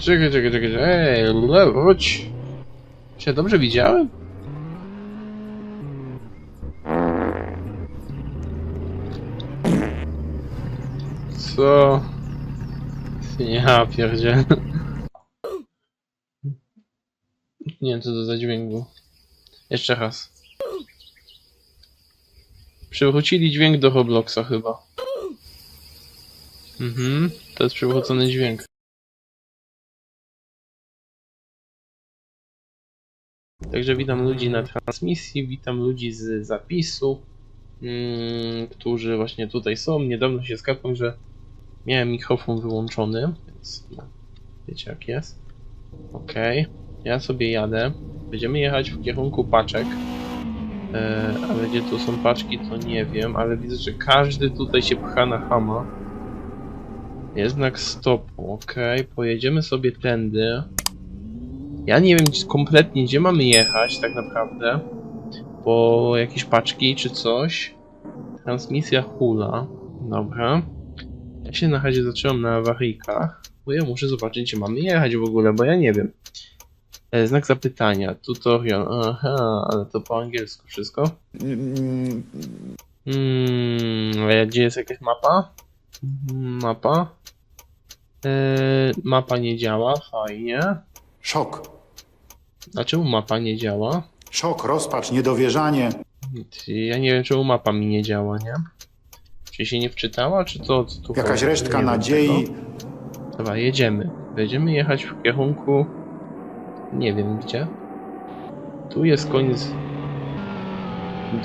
Czekaj, czekaj, czekaj. Ej, le, chodź. Czy ja dobrze widziałem? Co? Ja pierdzie. Nie wiem co to za dźwięk był. Jeszcze raz. Przywrócili dźwięk do Robloxa chyba. Mhm, to jest przywrócony dźwięk. Także witam ludzi na transmisji, witam ludzi z zapisu, mm, którzy właśnie tutaj są. Niedawno się skapłem, że miałem mikrofon wyłączony, więc no, wiecie jak jest. Okej, ja sobie jadę. Będziemy jechać w kierunku paczek. E, ale gdzie tu są paczki, to nie wiem, ale widzę, że każdy tutaj się pcha na hama. Jest znak stopu, okej, pojedziemy sobie tędy. Ja nie wiem kompletnie, gdzie mamy jechać tak naprawdę. Po jakieś paczki czy coś. Transmisja hula. Dobra. Ja się na razie zacząłem na awaryjkach, bo ja muszę zobaczyć, gdzie mamy jechać w ogóle, bo ja nie wiem. E, Znak zapytania, tutorial, aha, ale to po angielsku wszystko. Mm, Hmm, gdzie jest jakaś mapa? Mapa. E, mapa nie działa, fajnie. Szok. A czemu mapa nie działa? Szok, rozpacz, niedowierzanie. Ja nie wiem, czemu mapa mi nie działa, nie? Czy się nie wczytała, czy to co tu Jakaś chodzi? resztka Nie nadziei. tego. Dobra, jedziemy. Będziemy jechać w kierunku... Nie wiem gdzie. Tu jest koniec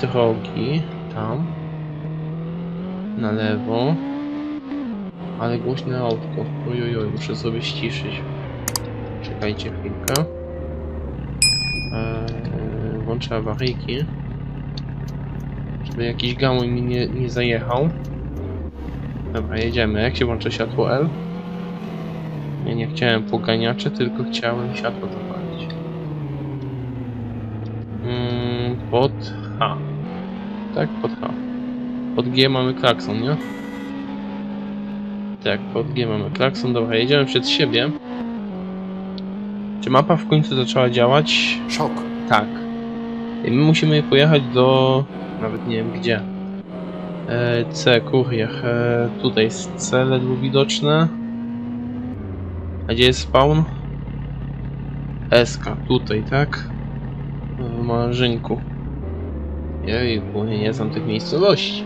drogi. Tam. Na lewo. Ale głośne autko. Ojojoj, muszę sobie ściszyć. Czekajcie chwilkę. Eee, włączę awaryjki. Żeby jakiś gamoń mi nie, nie zajechał. Dobra, jedziemy. Jak się włącza światło L? Ja nie chciałem poganiaczy, tylko chciałem światło zapalić. Mm, pod H. Tak, pod H. Pod G mamy klakson, nie? Tak, pod G mamy klakson. Dobra, jedziemy przed siebie. Czy mapa w końcu zaczęła działać? Szok. Tak. I my musimy pojechać do... nawet nie wiem gdzie. E, C, kurier. E, tutaj jest C ledwo widoczne. A gdzie jest spawn? SK, tutaj, tak? W Marzynku. Jejku, ja nie znam tych miejscowości.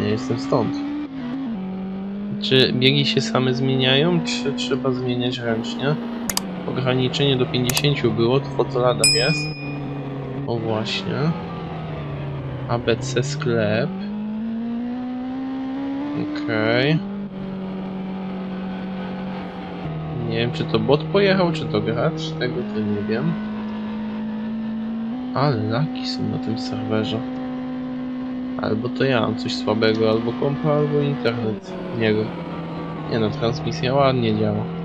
Nie jestem stąd. Czy biegi się same zmieniają, czy trzeba zmieniać ręcznie? Ograniczenie do 50 było, to w fotoladach jest. O właśnie. ABC sklep. Okej. Nie wiem, czy to bot pojechał, czy to gracz. Tego to nie wiem. Ale laki są na tym serwerze. Albo to ja mam coś słabego, albo kompa, albo internet. Nie wiem. Nie no, transmisja ładnie działa.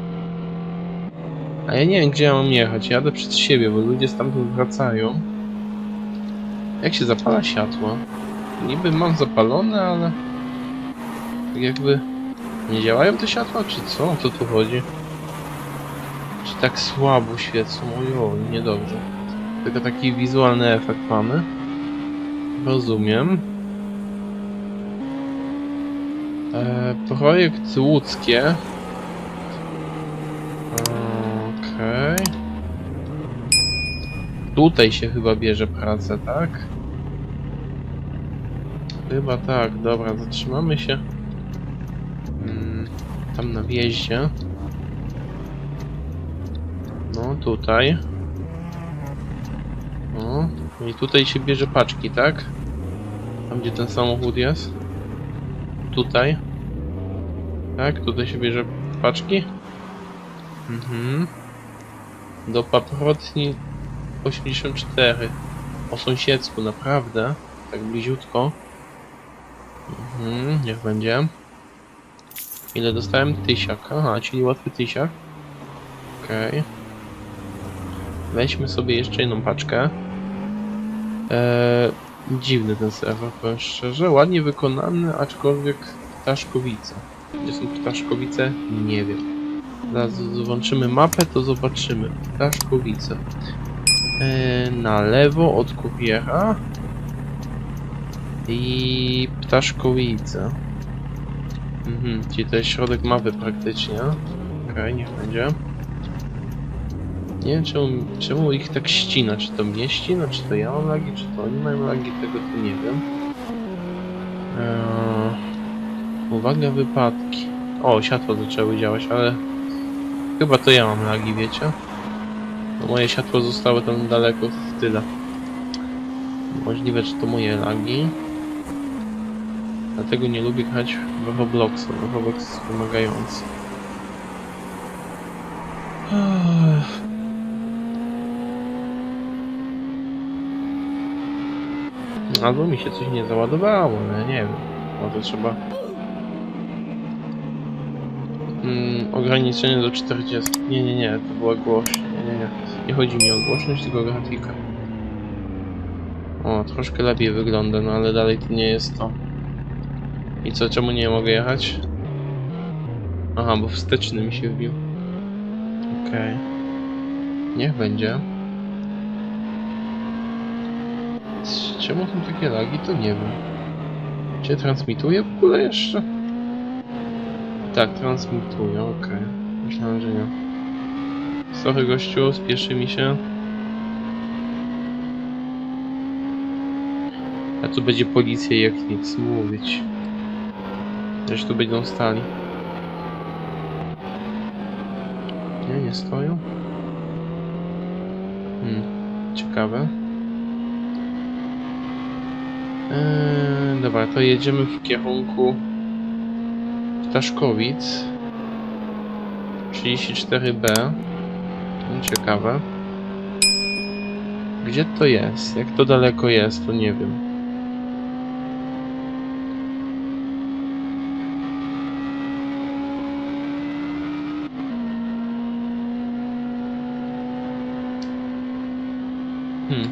A ja nie wiem, gdzie ja mam jechać. Jadę przed siebie, bo ludzie stamtąd wracają. Jak się zapala światło? Niby mam zapalone, ale... Tak jakby... Nie działają te światła, czy co? O co tu chodzi? Czy tak słabo świecą? Ojo, niedobrze. Tylko taki wizualny efekt mamy. Rozumiem. E, projekt łódzkie. Tutaj się chyba bierze pracę, tak? Chyba tak, dobra, zatrzymamy się. Mm, tam na wjeździe. No, tutaj. No, i tutaj się bierze paczki, tak? Tam gdzie ten samochód jest. Tutaj. Tak, tutaj się bierze paczki. Mhm. Do paprotni 84. Po sąsiedzku, naprawdę. Tak bliziutko. Mhm, niech będzie. Ile dostałem? Tysiak. Aha, czyli łatwy tysiak. Okej. Weźmy sobie jeszcze jedną paczkę. Eee, dziwny ten serwer, powiem szczerze. Ładnie wykonany, aczkolwiek ptaszkowice. Gdzie są ptaszkowice? Nie wiem. Zaraz włączymy mapę, to zobaczymy. Ptaszkowice. E, na lewo od kuriera. I Ptaszkowice. Mhm, czyli to jest środek mapy praktycznie. Okej, niech będzie. Nie wiem czemu, czemu ich tak ścina, czy to mnie ścina, czy to ja mam lagi, czy to oni mają lagi, tego tu nie wiem. Eee, uwaga, wypadki. O, światło zaczęły działać, ale chyba to ja mam lagi, wiecie? No moje światło zostało tam daleko w tyle. Możliwe, że to moje lagi. Dlatego nie lubię grać w Robloxa. Roblox jest wymagający. Albo mi się coś nie załadowało, no nie wiem. Może trzeba... Mm, ograniczenie do 40. Nie, nie, nie, to była głośność. Nie, nie, nie. Nie chodzi mi o głośność, tylko o grafikę. O, troszkę lepiej wygląda, no ale dalej to nie jest to. I co, czemu nie mogę jechać? Aha, bo wsteczny mi się wbił. Okej. Niech będzie. Czemu są takie lagi, to nie wiem. Czy transmituje w ogóle jeszcze? Tak, transmituje, okej. Myślałem, że nie. Sorry gościu, spieszy mi się. A tu będzie policja jak nic mówić. Też tu będą stali. Nie, nie stoją. Hmm, ciekawe. Eee, dobra, to jedziemy w kierunku Ptaszkowic. 34B. Ciekawe. Gdzie to jest? Jak to daleko jest, to nie wiem. Hmm.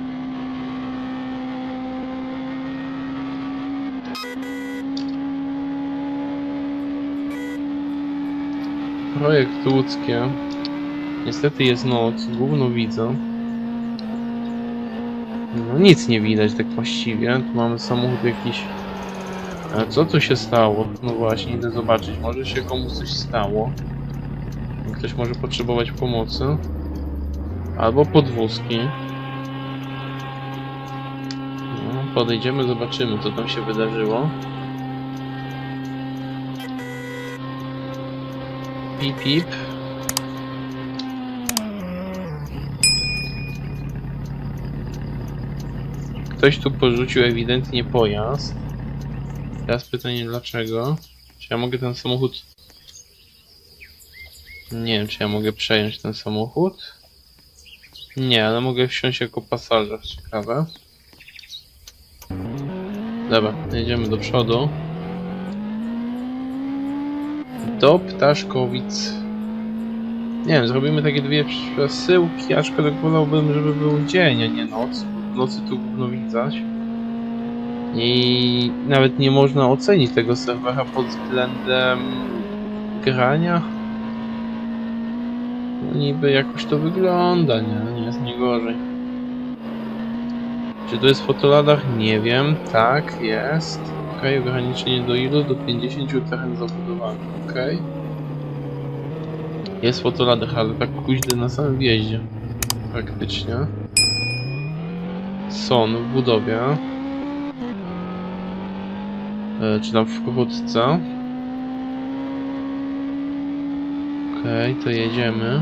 Projekt łódzkie. Niestety jest noc, gówno widzę. No nic nie widać tak właściwie. Tu mamy samochód jakiś. A co tu się stało? No właśnie, idę zobaczyć. Może się komuś coś stało. Ktoś może potrzebować pomocy. Albo podwózki. No, podejdziemy, zobaczymy co tam się wydarzyło. Pip, pip. Ktoś tu porzucił ewidentnie pojazd. Teraz pytanie dlaczego? Czy ja mogę ten samochód... Nie wiem, czy ja mogę przejąć ten samochód? Nie, ale mogę wsiąść jako pasażer. Ciekawe. Dobra, jedziemy do przodu. Do Ptaszkowic. Nie wiem, zrobimy takie dwie przesyłki, aczkolwiek wolałbym, żeby był dzień, a nie noc. W nocy tu gówno widać. I nawet nie można ocenić tego serwera pod względem grania. No niby jakoś to wygląda, nie? Nie jest nie gorzej. Czy to jest fotoladar? Nie wiem. Tak, jest. Ok, ograniczenie do ilu? Do 50 teren zabudowany. Ok. Jest fotoladar, ale tak kuźdy na samym wjeździe. Praktycznie. Son w budowie. E, czy tam wkrótce. Okej, to jedziemy.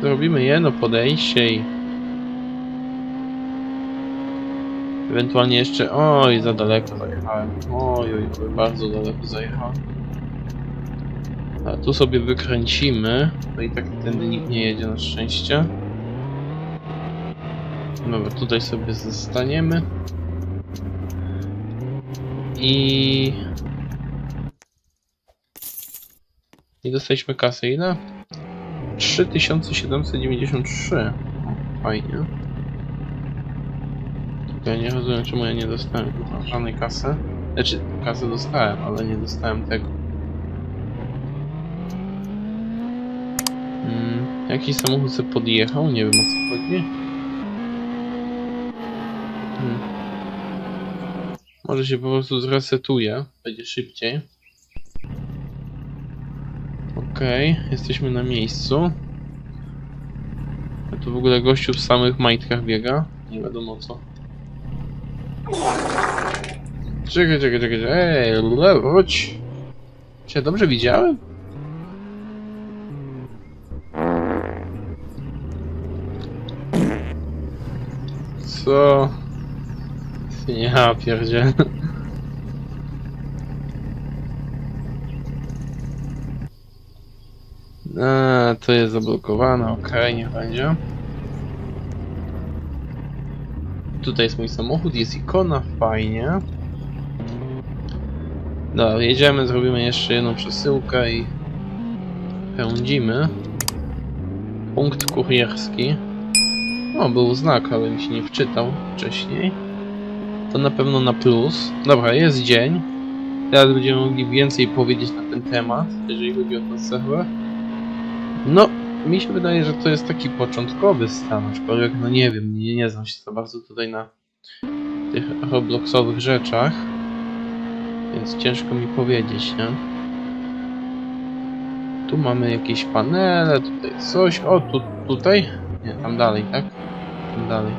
Zrobimy jedno podejście i... Ewentualnie jeszcze... Oj, za daleko zajechałem. Oj, oj, oj, bardzo daleko zajechałem. A tu sobie wykręcimy. No i tak tędy nikt nie jedzie na szczęście. Dobra, tutaj sobie zostaniemy. I... I dostaliśmy kasę ile? 3793. O, Fajnie. Ja nie rozumiem czemu ja nie dostałem żadnej kasy. Znaczy, kasę dostałem, ale nie dostałem tego. Jakiś samochód sobie podjechał, nie wiem o co chodzi. Hmm. Może się po prostu zresetuje, będzie szybciej. Okej, jesteśmy na miejscu. A tu w ogóle gościu w samych majtkach biega. Nie wiadomo co. Czekaj, czekaj, czekaj. Ej, chodź. Ja dobrze widziałem? Co? Ja pierdzielę. A, to jest zablokowane, okej, niech będzie. Tutaj jest mój samochód, jest ikona, fajnie. Dobra, jedziemy, zrobimy jeszcze jedną przesyłkę i pędzimy. Punkt kurierski. O, był znak, ale mi się nie wczytał wcześniej. To na pewno na plus. Dobra, jest dzień. Teraz będziemy mogli więcej powiedzieć na ten temat, jeżeli chodzi o ten serwer. No, mi się wydaje, że to jest taki początkowy stan, aczkolwiek, no nie wiem, nie, nie znam się za bardzo tutaj na tych robloxowych rzeczach, więc ciężko mi powiedzieć, nie? Tu mamy jakieś panele, tutaj coś, o, tu, tutaj? Nie, tam dalej, tak? Tam dalej.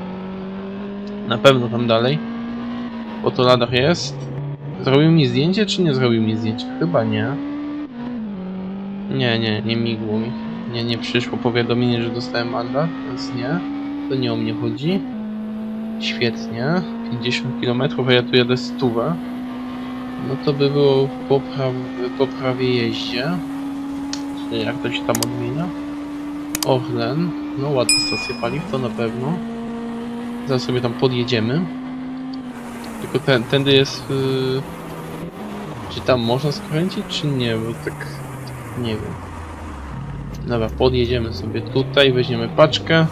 Na pewno tam dalej. Bo to ladach jest. Zrobił mi zdjęcie, czy nie zrobił mi zdjęcie? Chyba nie. Nie, nie, nie migło mi. Nie, nie przyszło powiadomienie, że dostałem mandat, więc nie. To nie o mnie chodzi. Świetnie. 50 km, a ja tu jadę stówę. No to by było po, pra po prawie jeździe. Jak to się tam odmienia? Orlen. No ładna stacja paliw, to na pewno. Zaraz sobie tam podjedziemy. Tylko ten, tędy jest... Yy... Czy tam można skręcić, czy nie? Bo tak... Nie wiem. Dobra, podjedziemy sobie tutaj, weźmiemy paczkę.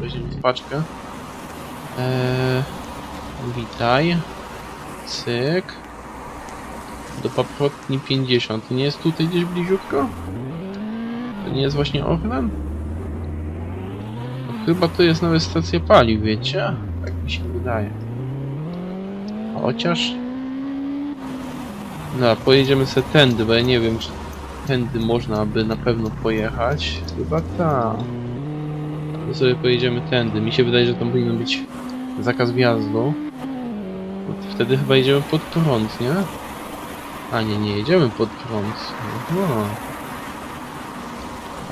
Weźmiemy paczkę. Eee, witaj. Cyk. Do paprotni 50. To nie jest tutaj gdzieś bliziutko? To nie jest właśnie Orlen? Chyba to jest nawet stacja paliw, wiecie? Tak mi się wydaje. Chociaż... No, pojedziemy sobie tędy, bo ja nie wiem, czy tędy można by na pewno pojechać. Chyba tam. To sobie pojedziemy tędy. Mi się wydaje, że tam powinien być zakaz wjazdu. Wtedy chyba jedziemy pod prąd, nie? A nie, nie jedziemy pod prąd.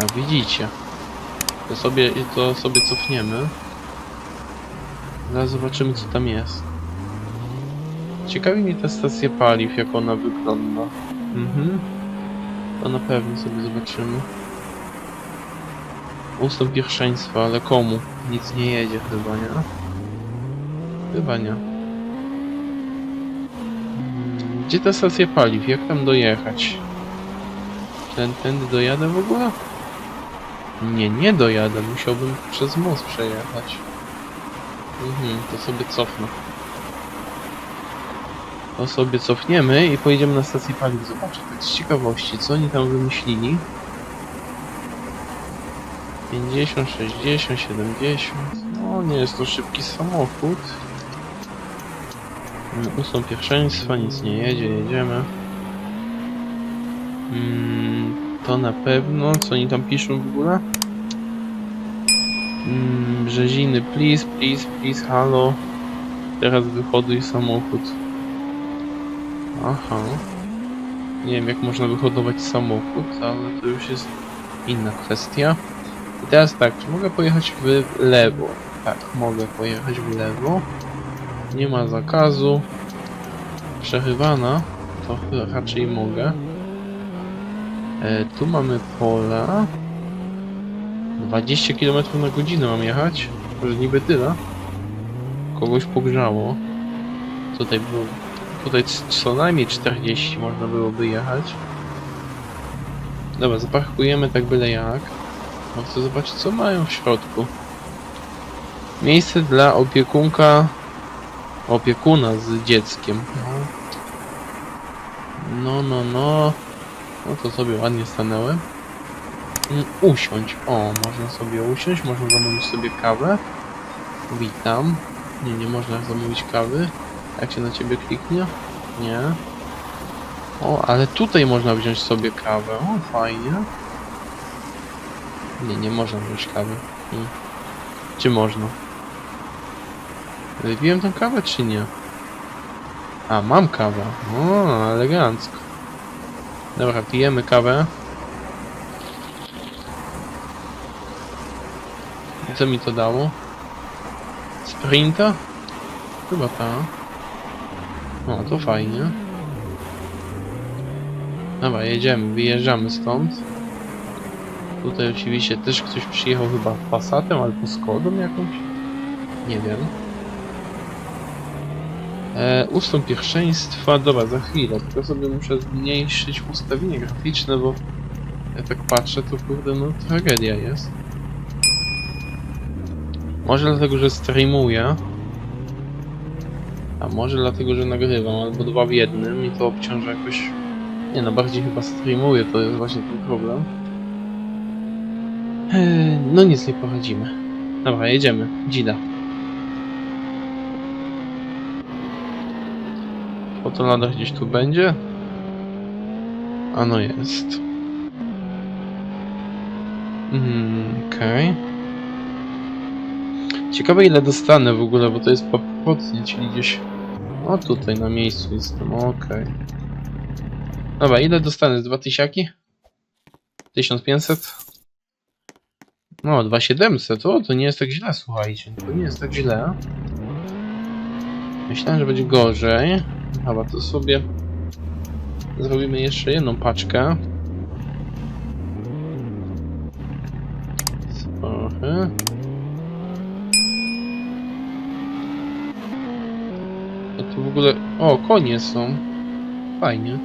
A widzicie. To sobie, to sobie cofniemy. Zaraz zobaczymy co tam jest. Ciekawi mnie ta stacja paliw, jak ona wygląda. Mhm. To na pewno sobie zobaczymy. Ustąp pierwszeństwa, ale komu? Nic nie jedzie chyba, nie? Chyba nie. Mm, Gdzie ta stacja paliw? Jak tam dojechać? Ten, tędy dojadę w ogóle? Nie, nie dojadę. Musiałbym przez most przejechać. Mhm, to sobie cofnę. To sobie cofniemy i pojedziemy na stację paliw zobaczyć tak z ciekawości, co oni tam wymyślili. 50, 60, 70. No, nie jest to szybki samochód. Mm, Ustąp pierwszeństwa, nic nie jedzie, jedziemy. Mm, to na pewno. Co oni tam piszą w ogóle? Mm, Brzeziny, please, please, please, halo. Teraz wychoduj samochód. Aha. Nie wiem jak można wyhodować samochód, ale to już jest inna kwestia. I teraz tak, czy mogę pojechać w lewo? Tak, mogę pojechać w lewo. Nie ma zakazu. Przerywana, to raczej mogę. E, tu mamy pola. 20 km na godzinę mam jechać. Może niby tyle. Kogoś pogrzało. Tutaj było Tutaj co najmniej 40 można byłoby jechać. Dobra, zaparkujemy tak byle jak. No chcę zobaczyć co mają w środku. Miejsce dla opiekunka... Opiekuna z dzieckiem. No, no, no. No to sobie ładnie stanęły. Mm, Usiądź. O, można sobie usiąść, można zamówić sobie kawę. Witam. Nie, nie można zamówić kawy. Jak się na ciebie kliknie? Nie. O, ale tutaj można wziąć sobie kawę. O, fajnie. Nie, nie można wziąć kawy. Hmm. Czy można? Wypiłem tą kawę, czy nie? A, mam kawę. O, elegancko. Dobra, pijemy kawę. Co mi to dało? Sprinta? Chyba ta. O, to fajnie. Dobra, jedziemy, wyjeżdżamy stąd. Tutaj oczywiście też ktoś przyjechał chyba Passatem albo Skodą jakąś. Nie wiem. E, ustąp pierwszeństwa, dobra, za chwilę, tylko sobie muszę zmniejszyć ustawienie graficzne, bo ja tak patrzę, to kurde, no tragedia jest. Może dlatego, że streamuję, a może dlatego, że nagrywam, albo dwa w jednym i to obciąża jakoś... Nie no, bardziej chyba streamuję, to jest właśnie ten problem. Eee, no nic nie poradzimy. Dobra, jedziemy. Dzida. Fotolada gdzieś tu będzie? A no jest. Mm, Okej. Ciekawe ile dostanę w ogóle, bo to jest papierotnie, czyli gdzieś... O tutaj na miejscu jestem, okej. Dobra, ile dostanę? Z dwa tysiaki? 1500? No, 2700, o, to nie jest tak źle, słuchajcie. To nie jest tak źle. Myślałem, że będzie gorzej. Dobra, to sobie zrobimy jeszcze jedną paczkę. Trochę. Tu w ogóle... O, konie są. Fajnie.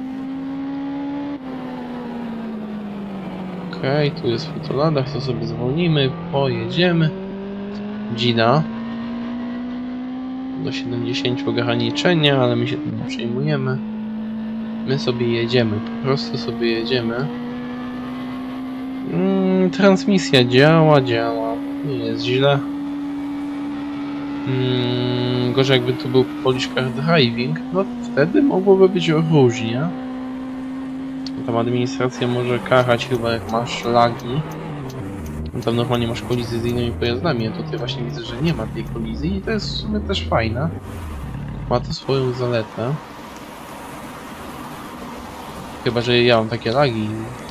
Okej, tu jest fotolada, to sobie zwolnimy, pojedziemy. Dzida. Do 70 ograniczenia, ale my się tym nie przejmujemy. My sobie jedziemy, po prostu sobie jedziemy. Mm, transmisja działa, działa. Nie jest źle. Mm, gorzej jakby tu był Polish Car Driving, no wtedy mogłoby być różnie. Tam administracja może karać chyba jak masz lagi. No Tam normalnie masz kolizję z innymi pojazdami, a tutaj właśnie widzę, że nie ma tej kolizji i to jest w sumie też fajne. Ma to swoją zaletę. Chyba, że ja mam takie lagi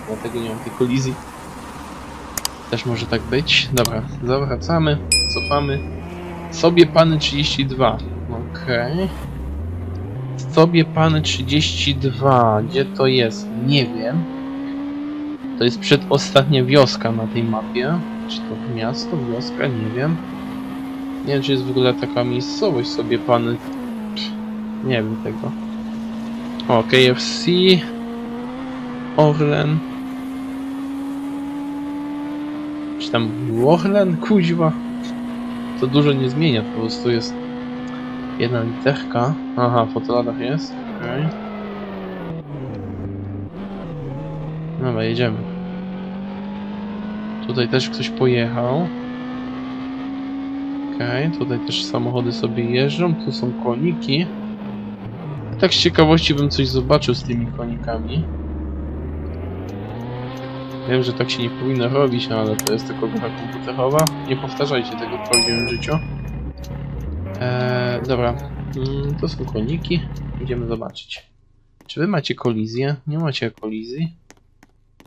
dlatego nie mam tej kolizji. Też może tak być. Dobra, zawracamy, cofamy. Sobie pany 32. Okej. Sobie pany 32. Gdzie to jest? Nie wiem. To jest przedostatnia wioska na tej mapie. Czy to miasto, wioska? Nie wiem. Nie wiem, czy jest w ogóle taka miejscowość sobie pany. Nie wiem tego. O, KFC. Orlen. Czy tam Orlen? Kuźwa. To dużo nie zmienia, po prostu jest jedna literka. Aha, w fotoladach jest. Okej. Dobra, jedziemy. Tutaj też ktoś pojechał. Okej, tutaj też samochody sobie jeżdżą. Tu są koniki. Tak z ciekawości bym coś zobaczył z tymi konikami. Wiem, że tak się nie powinno robić, no ale to jest tylko gra komputerowa. Nie powtarzajcie tego w prawdziwym życiu. Eee, dobra, mm, to są koniki. Idziemy zobaczyć. Czy wy macie kolizję? Nie macie kolizji?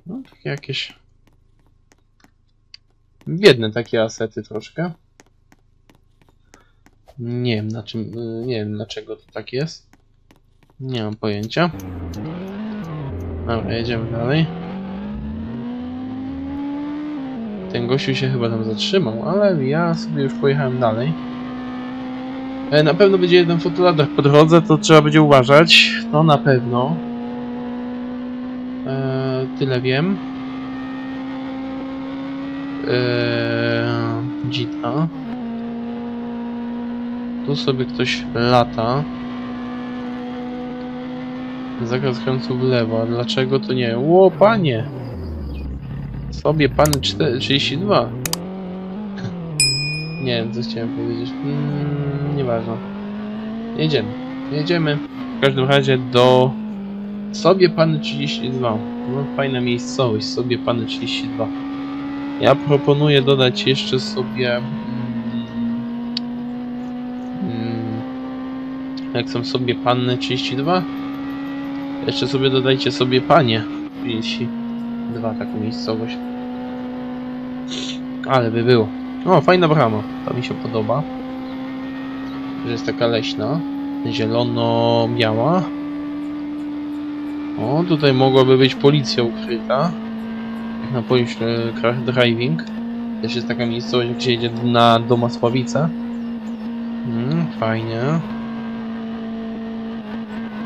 No, takie jakieś... Biedne takie asety troszkę. Nie wiem na czym, nie wiem dlaczego to tak jest. Nie mam pojęcia. Dobra, jedziemy dalej. Ten gościu się chyba tam zatrzymał, ale ja sobie już pojechałem dalej. E, Na pewno będzie jeden fotoladar po drodze, to trzeba będzie uważać. No na pewno. E, tyle wiem. E, dzita. Tu sobie ktoś lata. Zakaz kręcu w lewo. Dlaczego to nie? Ło, panie! Sobie pan 4, 32. Nie wiem, co chciałem powiedzieć. Mm, nieważne. Jedziemy. Jedziemy. W każdym razie do sobie pan 32. No, fajna miejscowość, sobie pan 32. Ja proponuję dodać jeszcze sobie. Mm, mm, jak są sobie panny 32? Jeszcze sobie dodajcie sobie panie 32, taką miejscowość. Ale by było. O, fajna brama. To mi się podoba. Że jest taka leśna. Zielono-biała. O, tutaj mogłaby być policja ukryta. Jak na Polish e, Car Driving. Też jest taka miejscowość, gdzie jedzie na Domasławice. Mm, fajnie.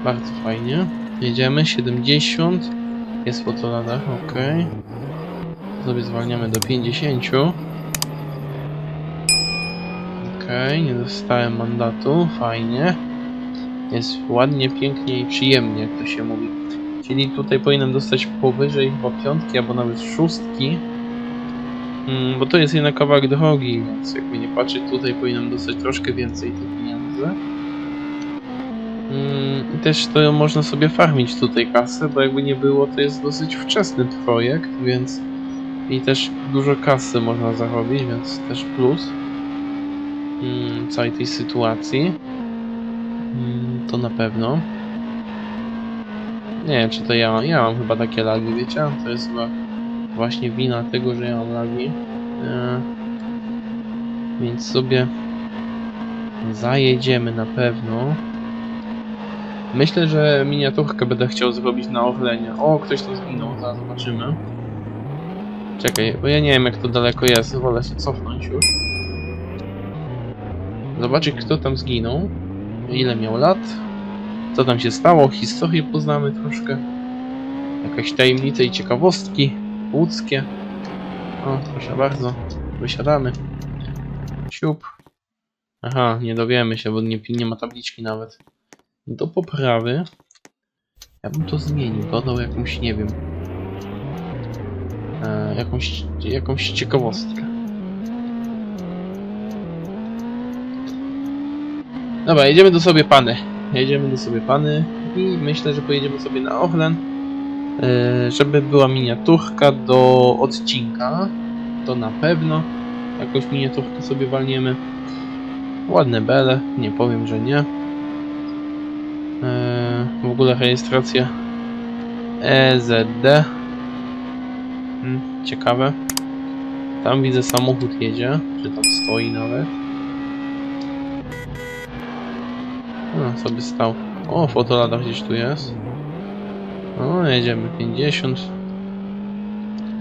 Bardzo fajnie. Jedziemy, 70. Jest fotoradar, ok. Sobie zwalniamy do 50. Okej, nie dostałem mandatu, fajnie. Jest ładnie, pięknie i przyjemnie, jak to się mówi. Czyli tutaj powinienem dostać powyżej chyba piątki albo nawet szóstki. Mm, bo to jest jednak kawałek drogi, więc jakby nie patrzeć, tutaj powinienem dostać troszkę więcej tych pieniędzy. Mm, też to można sobie farmić tutaj kasę, bo jakby nie było, to jest dosyć wczesny projekt, więc i też dużo kasy można zarobić, więc też plus mm, całej tej sytuacji. Mm, to na pewno. Nie wiem, czy to ja, ja mam chyba takie lagi, wiecie? To jest chyba właśnie wina tego, że ja mam lagi. E, więc sobie zajedziemy na pewno. Myślę, że miniaturkę będę chciał zrobić na Orlenie. O, ktoś tam zginął, zaraz zobaczymy. Czekaj, bo ja nie wiem jak to daleko jest, wolę się cofnąć już. Zobaczyć kto tam zginął. Ile miał lat. Co tam się stało, historię poznamy troszkę. Jakaś tajemnice i ciekawostki łódzkie. O, proszę bardzo. Wysiadamy. Siup. Aha, nie dowiemy się, bo nie, nie ma tabliczki nawet. Do poprawy. Ja bym to zmienił, dodał jakąś, nie wiem. E, jakąś, jakąś ciekawostkę. Dobra, jedziemy do sobie pany. Jedziemy do sobie pany i myślę, że pojedziemy sobie na Orlen, e, żeby była miniaturka do odcinka. To na pewno. Jakąś miniaturkę sobie walniemy. Ładne bele, nie powiem, że nie. E, w ogóle rejestracja EZD. Hmm, ciekawe. Tam widzę samochód jedzie, czy tam stoi nawet. No, sobie stał. O, fotolada gdzieś tu jest. O, jedziemy 50.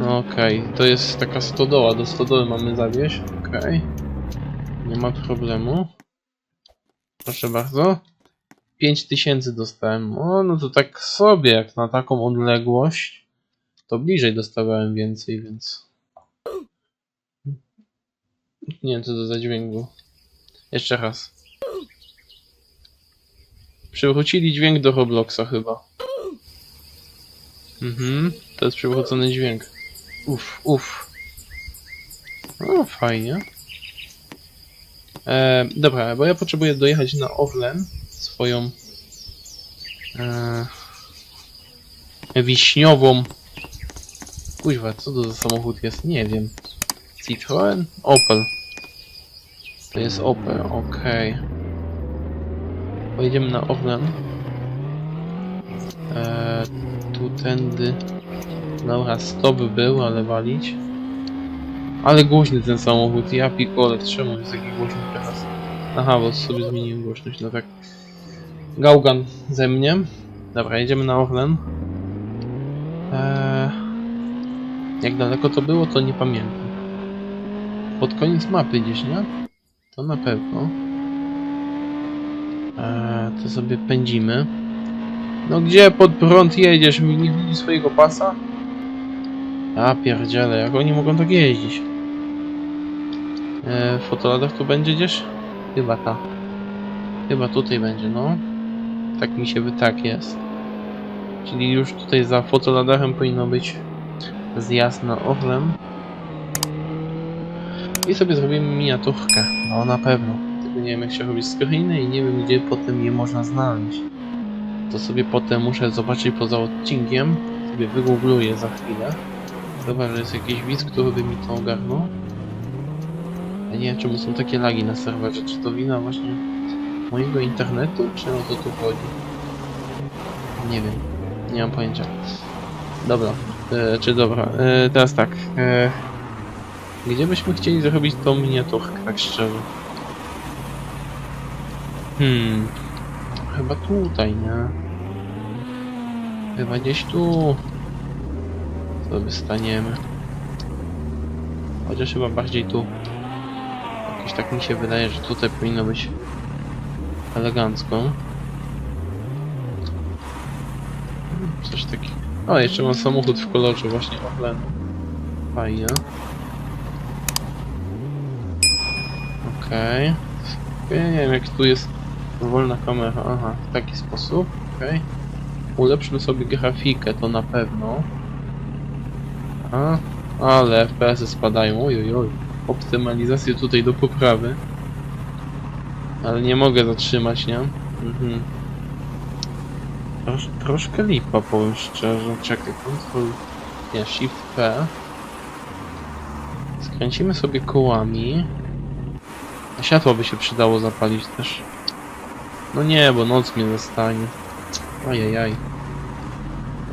Okej, to jest taka stodoła. Do stodoły mamy zawieźć. Okej. Nie ma problemu. Proszę bardzo. 5000 dostałem. O, no to tak sobie, jak na taką odległość, to bliżej dostawałem więcej, więc. Nie wiem, co to za dźwięk był. Jeszcze raz. Przywrócili dźwięk do Robloxa chyba. Mhm, to jest przywrócony dźwięk. Uff, uff. No, fajnie. E, dobra, bo ja potrzebuję dojechać na Orlen swoją e, wiśniową. Kuźwa, co to za samochód jest? Nie wiem. Citroen? Opel. To jest Opel, okej. Pojedziemy na Orlen. E, tu tędy. Dobra, stop był, ale walić. Ale głośny ten samochód, ja pikole, czemu jest taki głośny teraz? Aha, bo sobie zmieniłem głośność, no tak. Gaugan ze mnie. Dobra, jedziemy na Orlen. Eee, jak daleko to było, to nie pamiętam. Pod koniec mapy gdzieś, nie? To na pewno. Eee, to sobie pędzimy. No gdzie pod prąd jedziesz? Nie widzi swojego pasa? A pierdziele, jak oni mogą tak jeździć? Eee, fotoladar tu będzie gdzieś? Chyba ta. Chyba tutaj będzie, no. Tak mi się wy... tak jest. Czyli już tutaj za fotoladarem powinno być zjazd na Orlem. I sobie zrobimy miniaturkę. No na pewno. Tylko nie wiem jak się robi screeny i nie wiem gdzie potem je można znaleźć. To sobie potem muszę zobaczyć poza odcinkiem. Sobie wygoogluję za chwilę. Chyba, że jest jakiś widz, który by mi to ogarnął. Ja nie wiem czemu są takie lagi na serwerze. Czy to wina właśnie mojego internetu, czy o to tu chodzi? Nie wiem. Nie mam pojęcia. Dobra. E, czy dobra. E, teraz tak. E, gdzie byśmy chcieli zrobić tą miniaturkę, tak szczerze? Hmm. Chyba tutaj, nie? Chyba gdzieś tu. Sobie staniemy. Chociaż chyba bardziej tu. Jakoś tak mi się wydaje, że tutaj powinno być elegancko. Coś takiego. O, jeszcze mam samochód w kolorze właśnie Orlenu. Fajnie. Okej. Ja nie wiem jak tu jest wolna kamera. Aha, w taki sposób. Okej. Ulepszmy sobie grafikę, to na pewno. A, ale FPS-y spadają. Oj, oj, oj. Optymalizację tutaj do poprawy. Ale nie mogę zatrzymać, nie? Mhm. Trosz, troszkę lipa, powiem szczerze. Czekaj, kontrol... Nie, Shift P. Skręcimy sobie kołami. A światło by się przydało zapalić też. No nie, bo noc mnie zostanie. Ajajaj.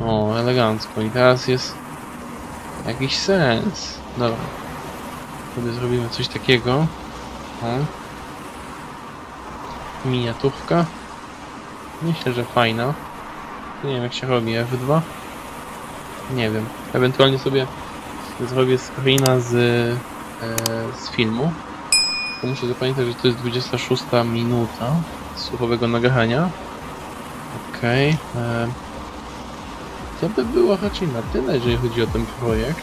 O, elegancko. I teraz jest jakiś sens. Dobra. Sobie zrobimy coś takiego. O. Miniaturka. Myślę, że fajna. Nie wiem jak się robi F2. Nie wiem. Ewentualnie sobie zrobię screena z, e, z filmu. Muszę zapamiętać, że to jest 26 minuta słuchowego nagrania. Okej. e, To by było raczej na tyle, jeżeli chodzi o ten projekt.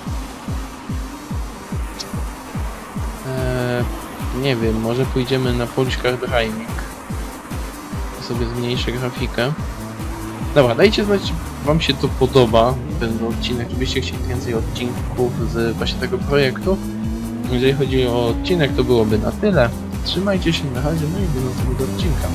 E, nie wiem, może pójdziemy na Polish Card. Sobie zmniejszę grafikę. Dobra, dajcie znać, wam się to podoba, ten odcinek, żebyście chcieli więcej odcinków z właśnie tego projektu. Jeżeli chodzi o odcinek, to byłoby na tyle. Trzymajcie się na razie, no i do następnego odcinka.